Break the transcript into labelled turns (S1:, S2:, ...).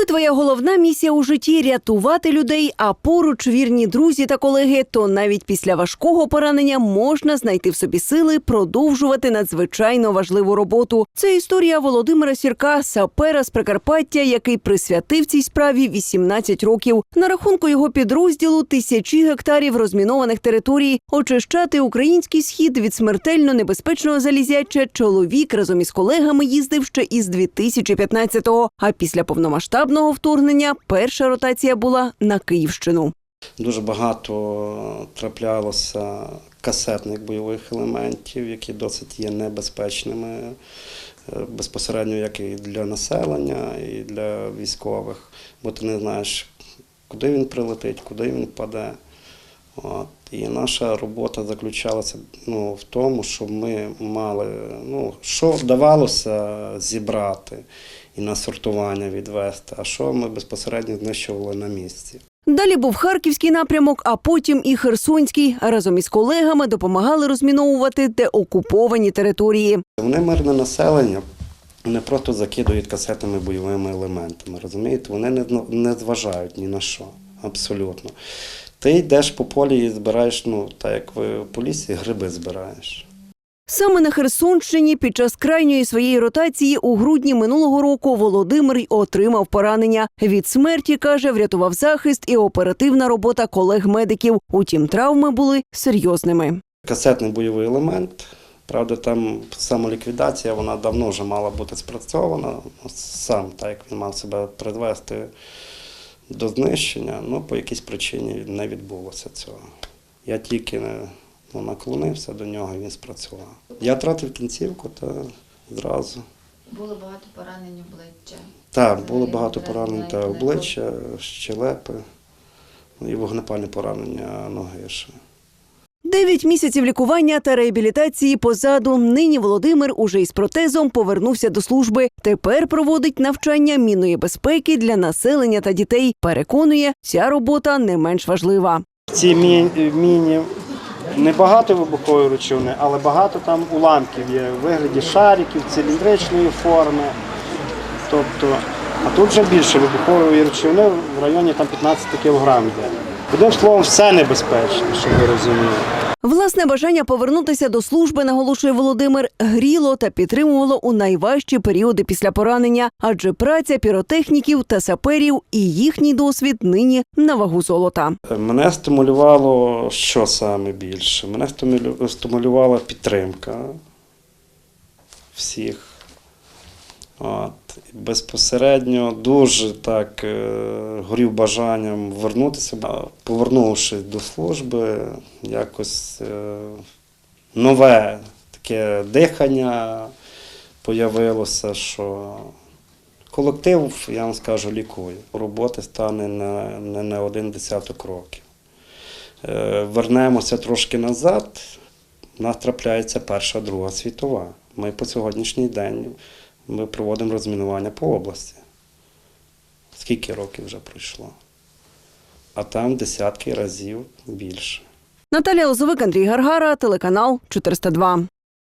S1: Коли твоя головна місія у житті рятувати людей, а поруч вірні друзі та колеги, то навіть після важкого поранення можна знайти в собі сили продовжувати надзвичайно важливу роботу. Це історія Володимира Сірка, сапера з Прикарпаття, який присвятив цій справі 18 років. На рахунку його підрозділу тисячі гектарів розмінованих територій. Очищати український схід від смертельно небезпечного залізяча чоловік разом із колегами їздив ще із 2015-го. А після повномасштабного вторгнення перша ротація була на Київщину.
S2: Дуже багато траплялося касетних бойових елементів, які досить є небезпечними е, безпосередньо як і для населення, і для військових, бо ти не знаєш, куди він прилетить, куди він впаде. От. І наша робота заключалася ну, в тому, що ми мали, ну, що вдавалося зібрати і на сортування відвести, а що ми безпосередньо знищували на місці.
S1: Далі був харківський напрямок, а потім і Херсонський. Разом із колегами допомагали розміновувати деокуповані території.
S2: Вони мирне населення, вони просто закидують касетними бойовими елементами. Розумієте, вони не, не зважають ні на що, абсолютно. Ти йдеш по полі і збираєш, ну, так як ви по лісі, гриби збираєш.
S1: Саме на Херсонщині під час крайньої своєї ротації у грудні минулого року Володимир отримав поранення. Від смерті каже, врятував захист і оперативна робота колег-медиків. Утім, травми були серйозними.
S2: Касетний бойовий елемент. Правда, там самоліквідація, вона давно вже мала бути спрацьована. Сам так як він мав себе призвести до знищення, ну по якійсь причині не відбулося цього. Я тільки ну, наклонився до нього, і він спрацював. Я втратив кінцівку та зразу.
S3: Було багато поранень обличчя.
S2: Так, було багато поранень та обличчя, щелепи, ну і вогнепальне поранення ноги ще.
S1: Дев'ять місяців лікування та реабілітації позаду. Нині Володимир уже із протезом повернувся до служби. Тепер проводить навчання мінної безпеки для населення та дітей. Переконує, ця робота не менш важлива.
S4: Ці міні небагато вибухової речовини, але багато там уламків є в вигляді шариків, циліндричної форми. Тобто, а тут вже більше вибухової речовини в районі там 15 кг. Одним словом, все небезпечно, щоб ви розуміли.
S1: Власне бажання повернутися до служби, наголошує Володимир, гріло та підтримувало у найважчі періоди після поранення, адже праця піротехніків та саперів і їхній досвід нині на вагу золота.
S2: Мене стимулювало що саме більше? Мене стимулювала підтримка всіх. От. Безпосередньо дуже так е, горів бажанням вернутися, повернувшись до служби, якось е, нове таке дихання появилося, що колектив, я вам скажу, лікує. Роботи стане не на один десяток років. Е, Вернемося трошки назад. У нас трапляється Перша Друга світова. Ми по сьогоднішній день ми проводимо розмінування по області. Скільки років вже пройшло? А там десятки разів більше.
S1: Наталія Лозовик, Андрій Гаргара, телеканал 402.